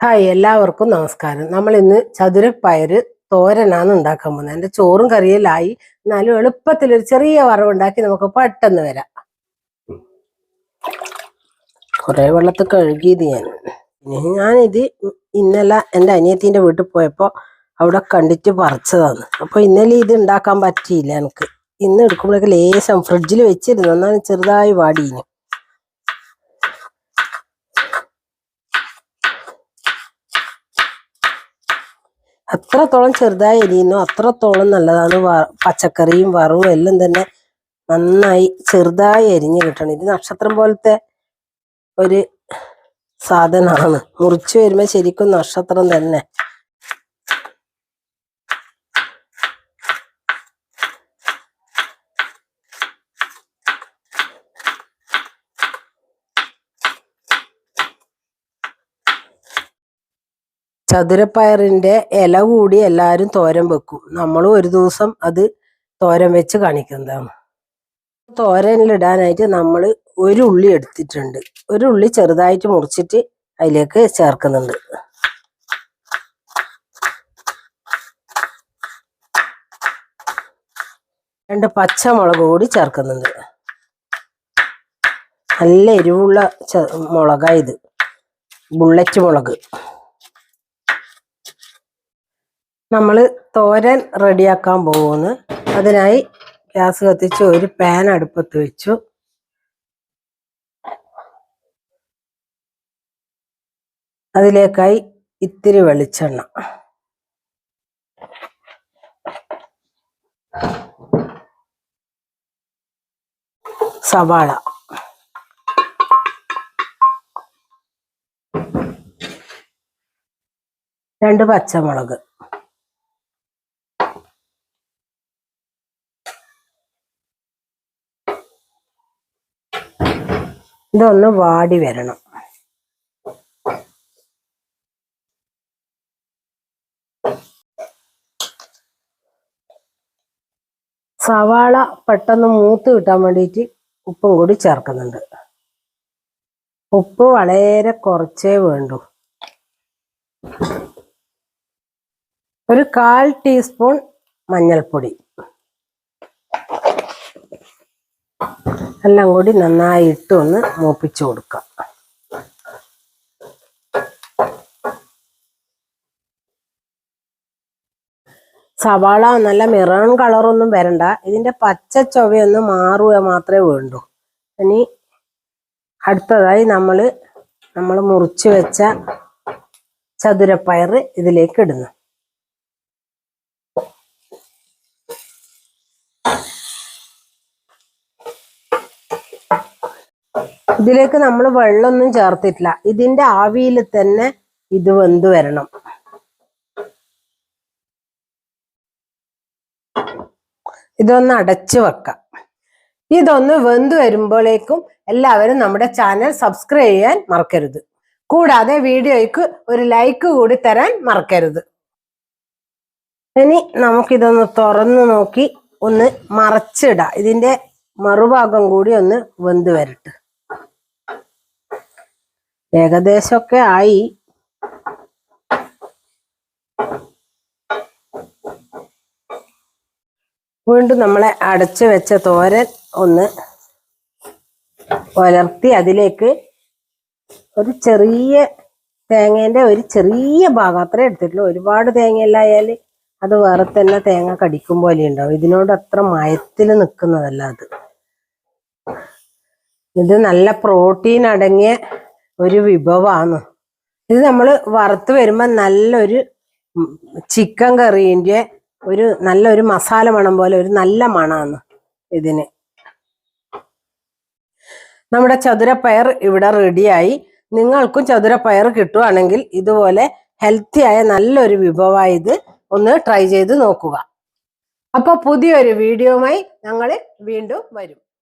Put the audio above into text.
Hi എല്ലാവർക്കും നമസ്കാരം. നമ്മൾ ഇന്ന് ചതുരപ്പയറ് തോരനാണ് ഉണ്ടാക്കാൻ പോകുന്നത്. എന്റെ ചോറും കറിയിലായി എന്നാലും എളുപ്പത്തിൽ ഒരു ചെറിയ വറവുണ്ടാക്കി നമുക്ക് പെട്ടെന്ന് വരാം. കുറെ വെള്ളത്തിൽ കഴുകിയത് ഞാൻ. ഞാനിത് ഇന്നലെ എന്റെ അനിയത്തിന്റെ വീട്ടിൽ പോയപ്പോൾ അവിടെ കണ്ടിട്ട് പറിച്ചതാണ്. അപ്പോൾ ഇന്നലെ ഇത് ഉണ്ടാക്കാൻ പറ്റിയില്ല എനിക്ക്. ഇന്ന് എടുക്കുമ്പോഴേക്ക് ലേശം ഫ്രിഡ്ജിൽ വെച്ചിരുന്നു. എന്നാലും ചെറുതായി വാടിയിന് അത്രത്തോളം ചെറുതായി എരിയുന്നു. അത്രത്തോളം നല്ലതാണ് പച്ചക്കറിയും വറവും എല്ലാം തന്നെ നന്നായി ചെറുതായി അരിഞ്ഞ് കിട്ടണം. ഇത് നക്ഷത്രം പോലത്തെ ഒരു സാധനമാണ്. മുറിച്ചു വരുമ്പോൾ ശരിക്കും നക്ഷത്രം തന്നെ. ചതുരപ്പയറിന്റെ ഇല കൂടി എല്ലാവരും തോരൻ വെക്കും. നമ്മളും ഒരു ദിവസം അത് തോരൻ വെച്ച് കാണിക്കുന്നതാണ്. തോരനിലിടാനായിട്ട് നമ്മൾ ഒരു ഉള്ളി എടുത്തിട്ടുണ്ട്. ഒരു ഉള്ളി ചെറുതായിട്ട് മുറിച്ചിട്ട് അതിലേക്ക് ചേർക്കുന്നുണ്ട്. രണ്ട് പച്ചമുളക് കൂടി ചേർക്കുന്നുണ്ട്. നല്ല എരിവുള്ള ചെ- മുളകാ ഇത്. ബുള്ളറ്റ് മുളക്. നമ്മൾ തോരൻ റെഡിയാക്കാൻ പോകുന്നു അതിനായി ഗ്യാസ് കത്തിച്ച് ഒരു പാൻ അടുപ്പത്ത് വെച്ചു. അതിലേക്കായി ഇത്തിരി വെളിച്ചെണ്ണ. സവാള. രണ്ട് പച്ചമുളക്. ഇതൊന്ന് വാടി വരണം. സവാള പെട്ടെന്ന് മൂത്ത് കിട്ടാൻ വേണ്ടിയിട്ട് ഉപ്പും കൂടി ചേർക്കുന്നുണ്ട്. ഉപ്പ് വളരെ കുറച്ചേ വേണ്ടു. ഒരു കാൽ ടീസ്പൂൺ മഞ്ഞൾപ്പൊടി. എല്ലാം കൂടി നന്നായി ഇട്ടൊന്ന് മൂപ്പിച്ചു കൊടുക്കാം. സവാള നല്ല മെറൂൺ കളറൊന്നും വരണ്ട. ഇതിന്റെ പച്ച ചൊവയൊന്ന് മാറുക മാത്രമേ വേണ്ടൂ. ഇനി അടുത്തതായി നമ്മൾ നമ്മൾ മുറിച്ച് വെച്ച ചതുരപ്പയർ ഇതിലേക്ക് ഇടുന്നു. ഇതിലേക്ക് നമ്മൾ വെള്ളമൊന്നും ചേർത്തിട്ടില്ല. ഇതിന്റെ ആവിയിൽ തന്നെ ഇത് വെന്ത് വരണം. ഇതൊന്ന് അടച്ചു വെക്കാം. ഇതൊന്ന് വെന്ത് വരുമ്പോഴേക്കും എല്ലാവരും നമ്മുടെ ചാനൽ സബ്സ്ക്രൈബ് ചെയ്യാൻ മറക്കരുത്. കൂടാതെ വീഡിയോയ്ക്ക് ഒരു ലൈക്ക് കൂടി തരാൻ മറക്കരുത്. ഇനി നമുക്കിതൊന്ന് തുറന്നു നോക്കി ഒന്ന് മറച്ചിടാം. ഇതിന്റെ മറുഭാഗം കൂടി ഒന്ന് വെന്ത് വരട്ടെ. ഏകദേശമൊക്കെ ആയി. വീണ്ടും നമ്മളെ അടച്ചു വെച്ച തോരൻ ഒന്ന് വലർത്തി അതിലേക്ക് ഒരു ചെറിയ തേങ്ങേന്റെ ഒരു ചെറിയ ഭാഗം അത്രേ എടുത്തിട്ടുള്ളൂ. ഒരുപാട് തേങ്ങയല്ലായാൽ അത് വേറെ തന്നെ തേങ്ങ കടിക്കും പോലെ ഉണ്ടാവും. ഇതിനോട് അത്ര മയത്തിൽ നിൽക്കുന്നതല്ല അത്. ഇത് നല്ല പ്രോട്ടീൻ അടങ്ങിയ ഒരു വിഭവമാണ് ഇത് നമ്മൾ വറുത്ത് വരുമ്പോൾ നല്ലൊരു ചിക്കൻ കറീന്റെ ഒരു നല്ലൊരു മസാല മണം പോലെ ഒരു നല്ല മണമാണ് ഇതിന്. നമ്മുടെ ചതുരപ്പയർ ഇവിടെ റെഡിയായി. നിങ്ങൾക്കും ചതുരപ്പയർ കിട്ടുവാണെങ്കിൽ ഇതുപോലെ ഹെൽത്തി ആയ നല്ലൊരു വിഭവമായത് ഒന്ന് ട്രൈ ചെയ്ത് നോക്കുക. അപ്പോൾ പുതിയൊരു വീഡിയോയുമായി ഞങ്ങൾ വീണ്ടും വരും.